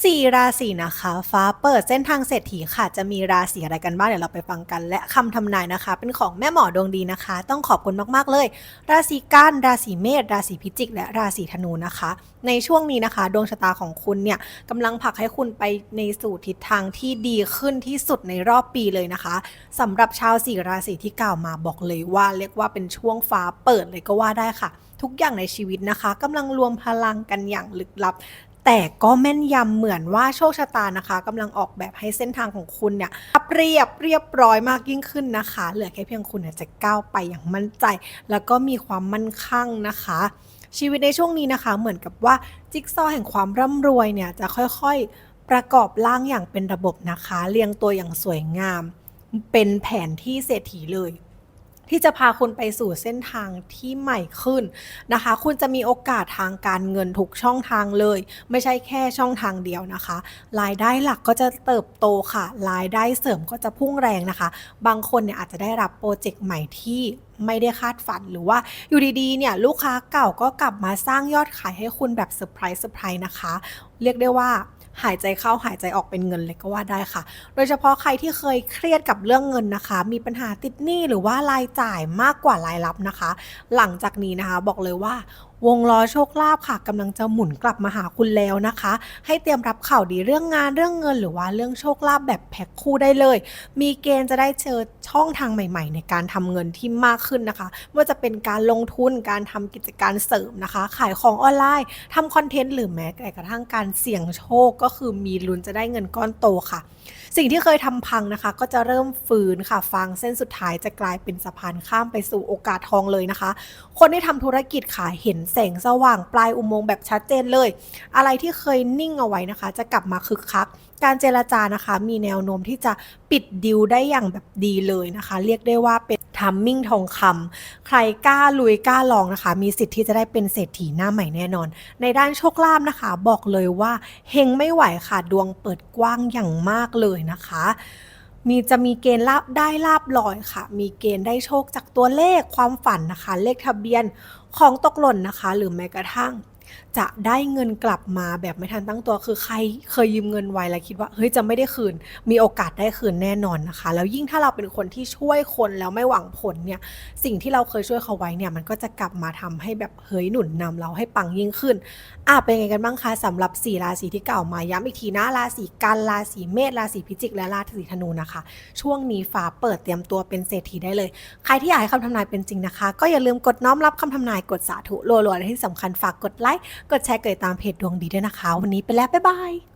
สี่ราศีนะคะ ฟ้าเปิดเส้นทางเศรษฐีค่ะ จะมีราศีอะไรกันบ้างเดี๋ยวเราไปฟังกัน และคำทำนายนะคะ เป็นของแม่หมอดวงดีนะคะ ต้องขอบคุณมากๆเลย ราศีกันราศีเมษราศีพิจิก และราศีธนูนะคะ ในช่วงนี้นะคะ ดวงชะตาของคุณเนี่ยกำลังผลักให้คุณไปในสู่ทิศทางที่ดีขึ้นที่สุดในรอบปีเลยนะคะสำหรับชาวสี่ราศีที่กล่าวมาบอกเลยว่า เรียกว่าเป็นช่วงฟ้าเปิดเลยก็ว่าได้ค่ะ ทุกอย่างในชีวิตนะคะกำลังรวมพลังกันอย่างลึกลับ แต่ก็แม่นยำเหมือนว่าโชคชะตานะคะกำลังออกแบบให้เส้นทางของคุณเนี่ยเรียบเรียบร้อยมากยิ่งขึ้นนะคะ เหลือแค่เพียงคุณจะก้าวไปอย่างมั่นใจ แล้วก็มีความมั่นคั่งนะคะ ชีวิตในช่วงนี้นะคะ เหมือนกับว่าจิ๊กซอว์แห่งความร่ำรวยเนี่ยจะค่อยๆ ประกอบร่างอย่างเป็นระบบนะคะ เรียงตัวอย่างสวยงาม เป็นแผนที่เศรษฐีเลย ที่จะพาคุณไปสู่เส้นทางที่ใหม่ขึ้นนะคะ คุณจะมีโอกาสทางการเงินทุกช่องทางเลย ไม่ใช่แค่ช่องทางเดียวนะคะ รายได้หลักก็จะเติบโตค่ะ รายได้เสริมก็จะพุ่งแรงนะคะ บางคนเนี่ยอาจจะได้รับโปรเจกต์ใหม่ที่ไม่ได้คาดฝันหรือว่าอยู่ดีๆ เนี่ยลูกค้าเก่าก็กลับมาสร้างยอดขายให้คุณแบบเซอร์ไพรส์เซอร์ไพรส์นะคะ เรียกได้ว่า หายใจเข้าหายใจออกเป็นเงินเลยก็ว่าได้ค่ะ โดยเฉพาะใครที่เคยเครียดกับเรื่องเงินนะคะ มีปัญหาติดหนี้หรือว่ารายจ่ายมากกว่ารายรับนะคะ หลังจากนี้นะคะบอกเลยว่า วงล้อโชคลาภค่ะกำลังจะหมุนกลับมาหาคุณแล้วนะคะ ให้เตรียมรับข่าวดีเรื่องงานเรื่องเงิน หรือว่าเรื่องโชคลาภแบบแพ็คคู่ได้เลย มีเกณฑ์จะได้เจอช่องทางใหม่ ๆ ในการทำเงินที่มากขึ้นนะคะไม่ว่าจะเป็นการลงทุนการทำกิจการเสริมนะคะ ขายของออนไลน์ทำคอนเทนต์หรือแม้แต่กระทั่งการเสี่ยงโชคก็คือมีลุ้นจะได้เงินก้อนโตค่ะ สิ่งที่เคยทำพังนะคะ ก็จะเริ่มฟื้นค่ะฟังเส้นสุดท้ายจะกลายเป็นสะพานข้ามไปสู่โอกาสทองเลยนะคะ คนที่ทำธุรกิจค่ะเห็นแสงสว่างปลายอุโมงค์แบบชัดเจนเลย อะไรที่เคยนิ่งเอาไว้นะคะ จะกลับมาคึกคัก การเจรจานะคะ มีแนวโน้มที่จะปิดดิวได้อย่างแบบดีเลยนะคะ เรียกได้ว่าเป็นทัมมิ่งทองคำใครกล้าลุยกล้าลองนะคะ มีสิทธิ์ที่จะได้เป็นเศรษฐีหน้าใหม่แน่นอน ในด้านโชคลาภนะคะ บอกเลยว่าเฮงไม่ไหวค่ะดวงเปิดกว้างอย่างมากเลยนะคะ มีจะมีเกณฑ์ลาบได้ลาบลอยค่ะ มีเกณฑ์ได้โชคจากตัวเลขความฝันนะคะ เลขทะเบียนของตกหล่นนะคะ หรือแม้กระทั่ง จะได้เงินกลับมาแบบไม่ทันตั้งตัวคือใครเคยยืมเงินไว้แล้วคิดว่าเฮ้ยจะไม่ได้คืน มีโอกาสได้คืนแน่นอนนะคะ แล้วยิ่งถ้าเราเป็นคนที่ช่วยคนแล้วไม่หวังผลเนี่ยสิ่งที่เราเคยช่วยเขาไว้เนี่ยมันก็จะกลับมาทำให้แบบเฮ้ยหนุนนำเราให้ปังยิ่งขึ้นอะเป็นไงกันบ้างคะสำหรับ 4 ราศีที่เกล่าวมาย้ำอีกทีนะราศีกันราศีเมษราศีพิจิก และราศีธนูนะคะ ช่วงนี้ฟ้าเปิดเตรียมตัวเป็นเศรษฐีได้เลย ใครที่อยากให้คำทำนายเป็นจริงนะคะ ก็อย่าลืมกดน้อมรับคำทำนายกดสาธุรัวๆและที่สำคัญฝากกดไลค์กดแชร์เกิดตามเพจดวงดีด้วยนะคะ วันนี้ไปแล้ว บ๊ายบาย